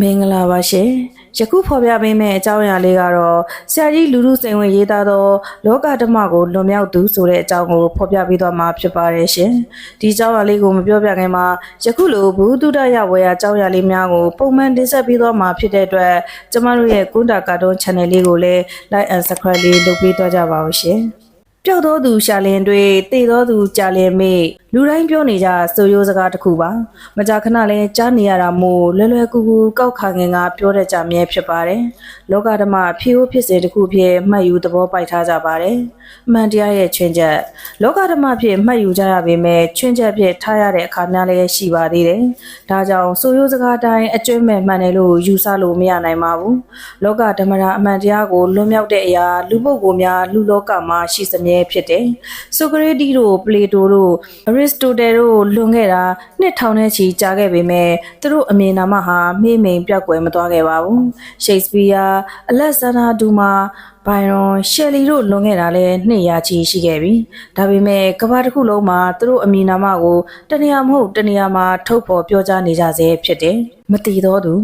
မင်္ဂလာပါရှင်ယခုဖော်ပြပေးမယ့်အကြောင်းအရာလေးကတော့ဆရာကြီးလူလူစိန်ဝင်ရေးသားသောလောကဓမ္မကိုလွန်မြောက်သူဆိုတဲ့အကြောင်းကိုဖော်ပြပေးသွားမှာဖြစ်ပါတယ်ရှင်ဒီအကြောင်းအရာလေးကိုမပြောပြခင်မှာယခုလိုဘုဒ္ဓတရဝေယအကြောင်းအရာလေးများကိုပုံမှန်တင်ဆက်ပေးသွားမှာဖြစ်တဲ့အတွက်ကျမတို့ရဲ့ကွန်တာကာတွန်း channel လေးကိုလည်း like and subscribe လေးလုပ်ပေးသွားကြပါဦးရှင်ပျောက်သောသူရှာလင်တွေတည်သောသူကြာလင်မေ လူတိုင်းပြောနေကြဆိုရိုးစကားတစ်ခုပါမကြာခဏလဲကြားနေရတာမို့လွယ်လွယ်ကူကူကောက်ခါငင်ကပြောတတ်ကြမြဲဖြစ်ပါတယ်လောကဓမ္မဖြည့်ဖို့ဖြစ်စေတစ်ခုဖြစ်မှတ်ယူသဘောပိုက်ထားကြပါတယ်အမှန်တရားရဲ့ချွင်းချက်လောကဓမ္မဖြစ်မှတ်ယူကြရပေမဲ့ချွင်းချက်ဖြစ်ထားရတဲ့အခါများလည်းရှိပါသေးတယ်ဒါကြောင့်ဆိုရိုးစကားတိုင်းအကျွမ်းမဲ့မှန်တယ်လို့ယူဆလို့မရနိုင်ပါဘူးလောကဓမ္မရာအမှန်တရားကိုလွန်မြောက်တဲ့အရာလူပုဂ္ဂိုလ်များလူလောကမှာရှိစမြဲဖြစ်တယ်ဆိုကရေတီတို့ပလေတိုတို့အရစ်စတိုတယ်တို့လွန်ခဲ့တာနှစ်ထောင်နဲ့ချီကြာခဲ့ပေမဲ့သူတို့အမြင်နာမဟာမေ့မိန်ပြောက်ကွယ်မသွားခဲ့ပါဘူးရှိတ်စပီးယားအလက်ဇန္ဒာဒူမာဘိုင်ရွန်ရှယ်လီတို့လွန်ခဲ့တာလည်းနှစ်ရာချီရှိခဲ့ပြီဒါပေမဲ့ကမ္ဘာတစ်ခုလုံးမှာသူတို့အမည်နာမကိုတနေရာမဟုတ်တနေရာမှာထုတ်ဖော်ပြောကြားနေကြဆဲဖြစ်တယ်မတည်တော့သူ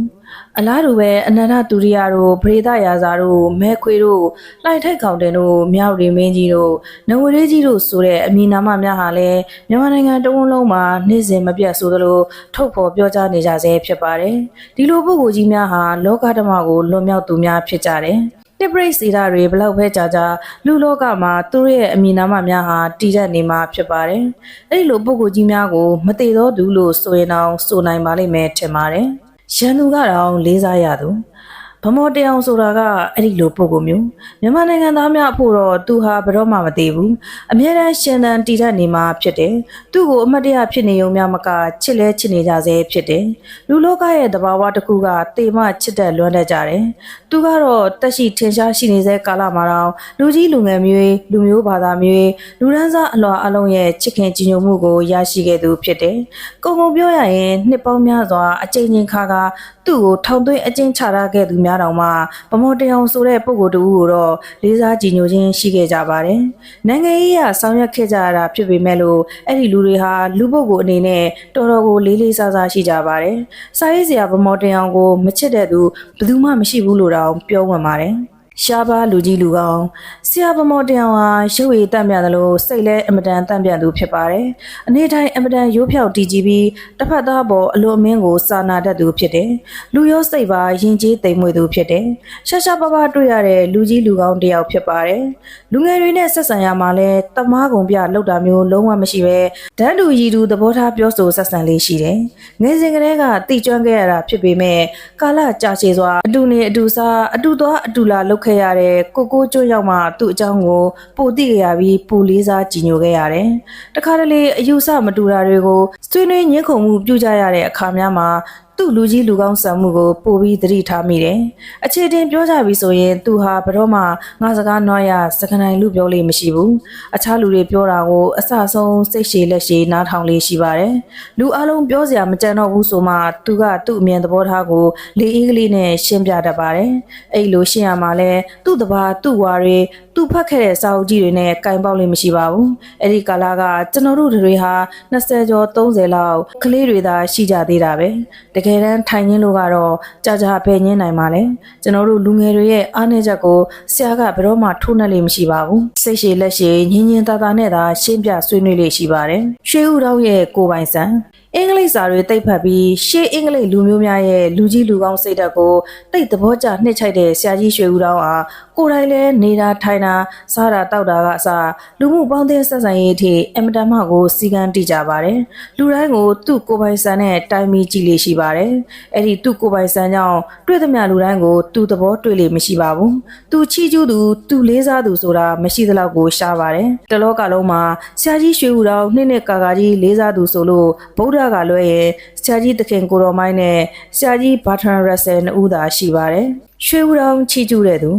အလားတူပဲအနန္တတူရိယတို့ဗရေဒရာဇာတို့မဲခွေတို့လှိုင်ထိုက်ခေါင်တင်တို့မြောက်ရီမင်းကြီးတို့နဝရေးကြီးတို့ဆိုတဲ့အမည်နာမများဟာလည်းမြန်မာနိုင်ငံတဝန်းလုံးမှာနေ့စဉ်မပြတ်ဆိုသလိုထုတ်ဖော်ပြောကြားနေကြဆဲဖြစ်ပါတယ်ဒီလိုပုဂ္ဂိုလ်ကြီးများဟာလောကဓမ္မကိုလွန်မြောက်သူများဖြစ်ကြတယ်တစ်ပရိတ်စီတာတွေဘလောက်ပဲကြာကြာလူလောကမှာသူတို့ရဲ့အမည်နာမများဟာတည်တတ်နေမှာဖြစ်ပါတယ်။အဲဒီလိုပုဂ္ဂိုလ်ကြီးများကိုမတည်သောသူလို့ဆိုရင်တော့ဆိုနိုင်ပါလိမ့်မယ်ထင်ပါတယ်။ ရန်သူကတော့လေးစားရသူ ဗမော်တယောင်ဆိုတာကအဲ့ဒီလိုပုံကိုမျိုးမြန်မာနိုင်ငံသားများအဖို့တော့သူဟာဘယ်တော့မှမသေးဘူးအမြဲတမ်းရှင်သန်တည်တတ်နေမှာဖြစ်တယ်သူ့ကိုအမတ်တရဖြစ်နေုံများမကချစ်လဲချစ်နေကြစေဖြစ်တယ်လူလောကရဲ့သဘာဝတစ်ခုကတေမချစ်တဲ့လွမ်းတတ်ကြတယ်သူကတော့တက်ရှိထင်ရှားရှိနေတဲ့ကာလမှာတော့လူကြီးလူငယ်မျိုးလူမျိုးဘာသာမျိုးလူဒန်းစားအလွာအလုံးရဲ့ချစ်ခင်ကြည်ညိုမှုကိုရရှိခဲ့သူဖြစ်တယ်ကုံကုံပြောရရင်နှစ်ပေါင်းများစွာအချိန်ချင်းခါကသူ့ကိုထောင်သွင်းအကျဉ်းချထားခဲ့သူများတောင်မှဗမော်တယောင်ဆိုတဲ့ပုဂ္ဂိုလ်တူကိုတော့လေးစားကြည်ညိုခြင်းရှိခဲ့ကြပါတယ်။နိုင်ငံရေးအရဆောင်ရွက်ခဲ့ကြရတာဖြစ်ပေမဲ့လို့အဲ့ဒီလူတွေဟာလူပုဂ္ဂိုလ်အနေနဲ့တော်တော်ကိုလေးလေးစားစားရှိကြပါတယ်။စာရေးဆရာဗမော်တယောင်ကိုမချစ်တဲ့သူဘယ်သူမှမရှိဘူးလို့တောင်ပြောဝင်ပါတယ်။ ရှားပါလူကြီးလူကောင်းဆရာဗမော်တယောင်ဟာရုပ်ရည်တန့်ပြန်တယ်လို့စိတ်လဲအမတန်တန့်ပြန်သူဖြစ်ပါတယ်။အနေတိုင်းအမတန်ရိုးဖြောက်တည်ကြည်ပြီးတစ်ဖက်သားပေါ်အလိုအမင်းကိုစာနာတတ်သူဖြစ်တယ်။လူရောစိတ်ပါယဉ်ကျေးသိမ်မွေ့သူဖြစ်တယ်။ရှာရှာပါပါတွေ့ရတဲ့လူကြီးလူကောင်းတယောက်ဖြစ်ပါတယ်။လူငယ်တွေနဲ့ဆက်ဆံရမှာလဲတမားကုန်ပြလောက်တာမျိုးလုံးဝမရှိပဲဒန်းတူရည်သူသဘောထားပြောဆိုဆက်ဆံလေးရှိတယ်။ငယ်စဉ်ကတည်းကတည်ကျွမ်းခဲ့ရတာဖြစ်ပေမဲ့ကာလကြာရှည်စွာအတူနေအတူစားအတူသွားအတူလာလုပ်ခဲ့ရတဲ့ကိုကိုကျွတ်ရောက်မှသူ့အကြောင်းကိုပိုသိခဲ့ရပြီးပူလေးစားကြည်ညိုခဲ့ရတယ်။တခါတလေအယူဆမတူတာတွေကိုဆွေးနွေးညှင်းခုန်မှုပြုကြရတဲ့အခါများမှာ သူ့လူကြီးလူကောင်းဆံမှုကိုပို့ပြီးသတိထားမိတယ်။အခြေတင်ပြောကြပြီဆိုရင်သူဟာဘယ်တော့မှငါစကားနှွားရစကနိုင်လူပြောလေးမရှိဘူး။အခြားလူတွေပြောတာကိုအဆဆုံးစိတ်ရှည်လက်ရှည်နားထောင်လေးရှိပါတယ်။လူအလုံးပြောစရာမကြံတော့ဘူးဆိုမှသူကသူ့အမြင်သဘောထားကိုလေးအေးကလေးနဲ့ရှင်းပြတတ်ပါတယ်။အဲ့လိုရှင်းရမှာလဲသူ့တဘာသူ့ဝါတွေသူဖတ်ခဲ့တဲ့စာအုပ်ကြီးတွေနဲ့ကင်ပေါက်လေးမရှိပါဘူး။အဲ့ဒီကာလကကျွန်တော်တို့တွေဟာ20ကျော်30လောက်ကလေးတွေသာရှိကြသေးတာပဲ။တကယ်တမ်းထိုင်ရင်းလို့ကတော့ကြာကြာပဲညင်းနိုင်ပါလေ။ကျွန်တော်တို့လူငယ်တွေရဲ့အားနည်းချက်ကိုဆရာကဘယ်တော့မှထိုးနှက်လေးမရှိပါဘူး။စိတ်ရှည်လက်ရှည်ညင်ညင်သာသာနဲ့သာရှင်းပြဆွေးနွေးလေးရှိပါတယ်။ရွှေဦးတော်ရဲ့ကိုပိုင်ဆန် အင်္ဂလိပ်စာတွေတိတ်ဖတ်ပြီးရှေးအင်္ဂလိပ်လူမျိုးများရဲ့လူကြီးလူကောင်းစိတ်ဓာတ်ကိုတိတ်သဘောကျနှစ်ချိုက်တဲ့ဆရာကြီးရွှေဦးတော်ဟာကိုယ်တိုင်လည်းနေတာထိုင်တာစားတာတောက်တာကအစားလူမှုပေါင်းသင်းဆက်ဆံရေးအထိအမတမကိုစီကံတိကြပါတယ်လူတိုင်းကိုသူ့ကိုယ်ပိုင်ဆန်နဲ့တိုင်မီကြည့်လေးရှိပါတယ်အဲ့ဒီသူ့ကိုယ်ပိုင်ဆန်ကြောင့်တွေ့သမျှလူတိုင်းကိုသူ့သဘောတွေ့လို့မရှိပါဘူးသူချီးကျူးသူသူလေးစားသူဆိုတာမရှိသလောက်ကိုရှားပါတယ်တလောကလုံးမှာဆရာကြီးရွှေဦးတော်နှစ်နှစ်ကာကာကြီးလေးစားသူဆိုလို့ဗုဒ္ဓကလွဲရဲ့ဆရာကြီးတခင်ကိုတော်မိုင်းနဲ့ဆရာကြီးဘာထန်ရက်ဆယ်နှစ်ဦးသာရှိပါတယ်ရွှေဦးတော်ချီးကျူးတဲ့သူ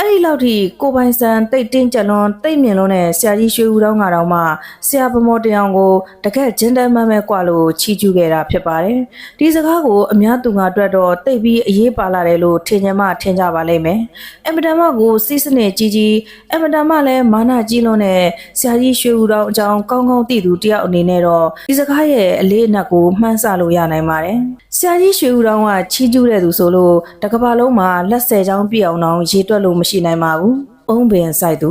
အဲ့ဒီလောက်ထိကိုပိုင်ဆန်တိတ်တင်းကြက်လွန်တိတ်မြင်လွန်းတဲ့ဆရာကြီးရွှေဦးတောင်းကတော့မှဆရာဗမော်တယောင်ကိုတကက်ဂျင်တမန်ပဲกว่าလို့ချီးကျူးခဲ့တာဖြစ်ပါတယ်ဒီစကားကိုအများသူငါအတွက်တော့တိတ်ပြီးအရေးပါလာတယ်လို့ထင်ကြမှထင်ကြပါလိမ့်မယ်အင်မတန်မှကိုစီးစနစ်ကြီးကြီးအင်မတန်မှလည်းမာနကြီးလွန်းတဲ့ဆရာကြီးရွှေဦးတောင်းအကြောင်းကောင်းကောင်းသိသူတယောက်အနေနဲ့တော့ဒီစကားရဲ့အလေးအနက်ကိုမှန်းဆလို့ရနိုင်ပါတယ်ဆရာကြီးရွှေဦးတောင်းကချီးကျူးတဲ့သူဆိုလို့တကဘာလုံးမှာလက်ဆယ်ချောင်းပြည့်အောင်အောင်ရေတွက်လို့မ ရှိနိုင်ပါဘူး။အုံးပင်ဆိုင်သူ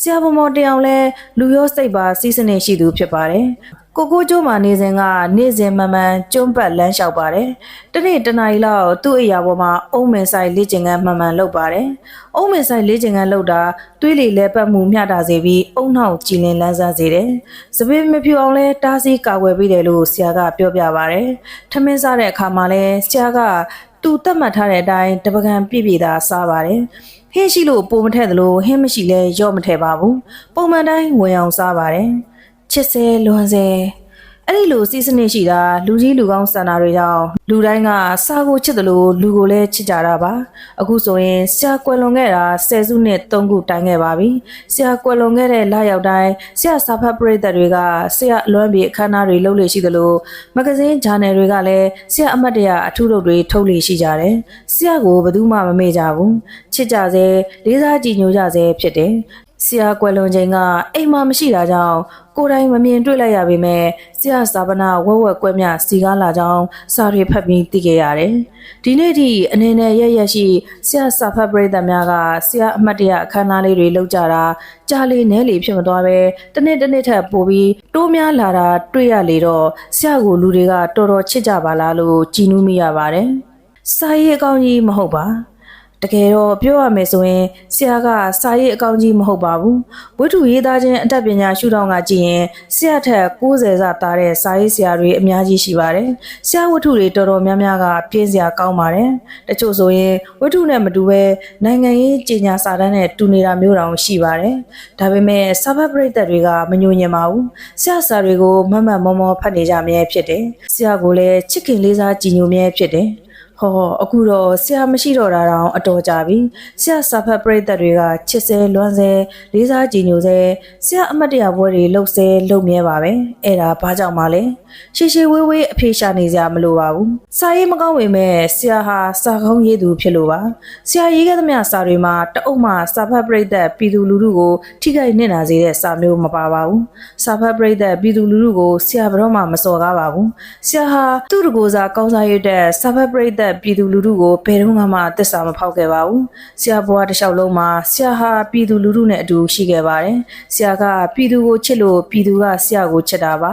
ဆရာဗမော်တယောင်လဲလူရောစိတ်ပါစီးစနစ်ရှိသူဖြစ်ပါတယ်။ကိုကိုကျိုးမှာနေစဉ်ကနေ့စဉ်မမှန်ကျွန်းပတ်လမ်းလျှောက်ပါတယ်။တနေ့တနားရီလောက်သူ့အရာပေါ်မှာအုံးမင်ဆိုင်လေ့ကျင့်ခန်းမှန်မှန်လုပ်ပါတယ်။အုံးမင်ဆိုင်လေ့ကျင့်ခန်းလုပ်တာသွေးလေလဲပတ်မှုမျှတာစေပြီးအုံနောက်ကြည်လင်လန်းဆန်းစေတယ်။စပင်းမဖြူအောင်လဲတားဆီးကာကွယ်ပေးတယ်လို့ဆရာကပြောပြပါတယ်။ထမင်းစားတဲ့အခါမှာလဲဆရာကသူတတ်မှတ်ထားတဲ့အတိုင်းတပကံပြည့်ပြည့်သာစားပါတယ်။ ဟင်းရှိလို့ပိုမထက်သလိုဟင်းမရှိလဲရော့မထည့်ပါဘူး။ပုံမှန်တိုင်းဝင်အောင်စားပါတယ်။ချစ်စဲလွန်စဲ အဲ့ဒီလိုစီးစနစ်ရှိတာလူကြီးလူကောင်းစံတာတွေကြောင့်လူတိုင်းကစားကိုချစ်တယ်လို့လူကိုလည်းချစ်ကြတာပါအခုဆိုရင်ဆရာကွယ်လွန်ခဲ့တာဆယ်စုနှစ်သုံးခုတိုင်ခဲ့ပါပြီဆရာကွယ်လွန်ခဲ့တဲ့လရောက်တိုင်းဆရာစာဖတ်ပရိသတ်တွေကဆရာအလွမ်းပြေအခမ်းအနားတွေလုပ်လို့ရှိသလိုမဂဇင်းဂျာနယ်တွေကလည်းဆရာအမတ်တရအထူးလုပ်တွေထုတ်လို့ရှိကြတယ်ဆရာကိုဘယ်သူမှမမေ့ကြဘူးချစ်ကြစေလေးစားကြည်ညိုကြစေဖြစ်တယ် ဆရာကွယ်လွန်ချိန်ကအိမ်မှာမရှိတာကြောင့်ကိုယ်တိုင်မမြင်တွေ့လိုက်ရပေမဲ့ဆရာစာပနာဝက်ဝက်ကွဲမြစီကားလာကြောင်းစာတွေဖတ်ပြီးသိခဲ့ရတယ်။ဒီနေ့ထိအနေနဲ့ရရရှိဆရာစာဖတ်ပရိသတ်များကဆရာအမှတ်တရအခမ်းအနားလေးတွေလုပ်ကြတာကြားလေးနဲလေးဖြစ်မသွားပဲတစ်နေ့တစ်နေ့ထပ်ပို့ပြီးတိုးများလာတာတွေ့ရလေတော့ဆရာကိုလူတွေကတော်တော်ချစ်ကြပါလားလို့ကြည်နူးမိရပါတယ်။စာရေးအကောင်းကြီးမဟုတ်ပါ။ တကယ်တော့ပြောရမယ်ဆိုရင်ဆရာကစာရေးအကောင်းကြီးမဟုတ်ပါဘူးဝိထုရေးသားခြင်းအတတ်ပညာရှုထောင့်ကကြည့်ရင်ဆရာထက်60ဆသားတဲ့စာရေးဆရာတွေအများကြီးရှိပါတယ်ဆရာဝိထုတွေတော်တော်များများကပြင်းစရာကောင်းပါတယ်တချို့ဆိုရင်ဝိထုနဲ့မတူဘဲနိုင်ငံရေးကြေညာစာတမ်းနဲ့တူနေတာမျိုးတောင်ရှိပါတယ်ဒါပေမဲ့စာဖတ်ပရိသတ်တွေကမညှို့ညင်ပါဘူးဆရာစာတွေကိုမတ်မတ်မောမောဖတ်နေကြမြဲဖြစ်တယ်ဆရာကိုလည်းချစ်ခင်လေးစားကြည်ညိုမြဲဖြစ်တယ် ဟောအခုတော့ဆရာမရှိတော့တာတောင်အတော်ကြာပြီဆရာစာဖတ်ပရိသတ်တွေကချစ်စဲလွမ်းစဲလေးစားကြည်ညိုစဲဆရာအမတ်တရဘွဲတွေလှုပ်စဲလှုပ်မြဲပါပဲအဲ့ဒါဘာကြောင့်မလဲရှေရှေဝေးဝေးအဖေရှာနေကြမလို့ပါဘူးစာရေးမကောင်းပေမဲ့ဆရာဟာစာကောင်းရေးသူဖြစ်လို့ပါဆရာရေးခဲ့သမျှစာတွေမှာတအုပ်မှစာဖတ်ပရိသတ်ပြည်သူလူထုကိုထိခိုက်နစ်နာစေတဲ့စာမျိုးမပါပါဘူးစာဖတ်ပရိသတ်ပြည်သူလူထုကိုဆရာဘယ်တော့မှမစော်ကားပါဘူးဆရာဟာသူ့တကိုယ်စားကောင်းစားရတဲ့စာဖတ်ပရိသတ်ပြည်သူလူထုကိုဘယ်တော့မှသစ္စာမဖောက်ခဲ့ပါဘူးဆရာဘွားတစ်လျှောက်လုံးမှာဆရာဟာပြည်သူလူထုနဲ့အတူရှိခဲ့ပါတယ်ဆရာကပြည်သူကိုချစ်လို့ပြည်သူကဆရာကိုချစ်တာပါ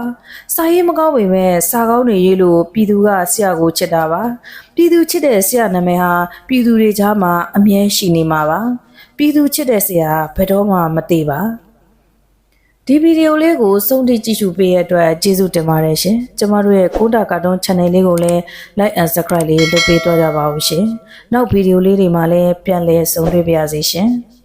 စာရေးမကောင်းပေမဲ့စာကောင်းတွေရေးလို့ပြည်သူကဆရာကိုချစ်တာပါပြည်သူချစ်တဲ့ဆရာနာမည်ဟာပြည်သူတွေကြားမှာအမြဲရှိနေမှာပါပြည်သူချစ်တဲ့ဆရာဘယ်တော့မှမသေးပါ ဒီဗီဒီယိုလေးကိုစုံတိကြည့်ရှုပေးရတဲ့အတွက်ကျေးဇူးတင်ပါတယ်ရှင်။ကျမတို့ရဲ့ကိုတာကာတွန်း channel လေးကိုလည်း like and subscribe လေးလုပ်ပေးတော့ကြပါဦးရှင်။နောက်ဗီဒီယိုလေးတွေမှာလည်းပြန်လည်ဆုံတွေ့ပါရစေရှင်။